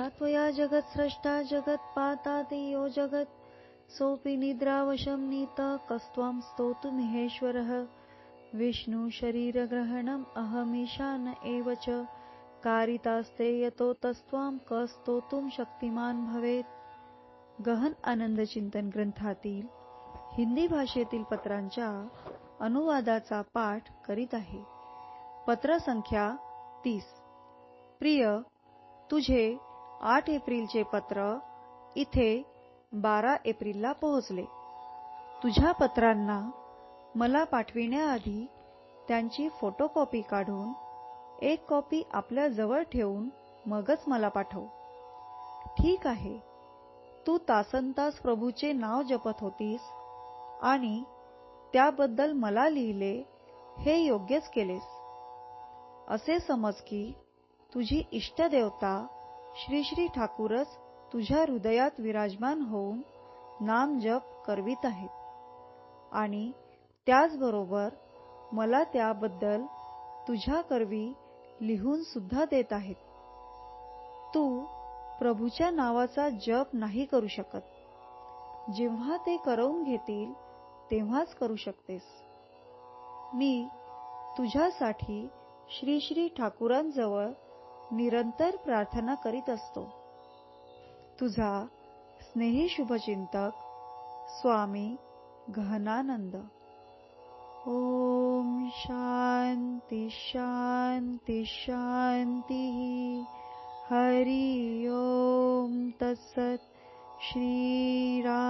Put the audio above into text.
यया त्वया जगत्स्रष्टा जगत्पातातेयो जगत्। सोऽपि निद्रावशं नीतः कस्त्वां स्तोतुमिहेश्वरः विष्णुशरीरग्रहणम् अहमीशान एव च। कारितास्ते यतो तस्त्वां क स्तोतुं शक्तिमान भवेत। गहन आनंद चिंतन ग्रंथातील हिंदी भाषेतील पत्रांच्या अनुवादाचा पाठ करीत आहे। पत्र संख्या तीस। प्रिय तुझे आठ एप्रिलचे पत्र इथे बारा एप्रिलला पोहोचले. तुझ्या पत्रांना मला पाठविण्याआधी त्यांची फोटोकॉपी काढून एक कॉपी आपल्या जवळ ठेवून मगच मला पाठव. ठीक आहे. तू तासनतास प्रभूचे नाव जपत होतीस आणि त्याबद्दल मला लिहिले हे योग्यच केलेस. असे समज की तुझी इष्टदेवता श्री श्री ठाकूरच तुझ्या हृदयात विराजमान होऊन नाम जप करवित आहेत. आणि त्याचबरोबर मला त्याबद्दल तुझ्या करवी लिहून सुद्धा देत आहेत. तू प्रभूच्या नावाचा जप नाही करू शकत. जेव्हा ते करवून घेतील तेव्हाच करू शकतेस. मी तुझ्यासाठी श्री श्री ठाकूरांजवळ निरंतर प्रार्थना करीत असतो. तुझा स्नेही शुभचिंतक स्वामी गहनानंद. ओम शांती शांती शांती. हरि ओम तत्सत श्रीरामकृष्णार्पणमस्तु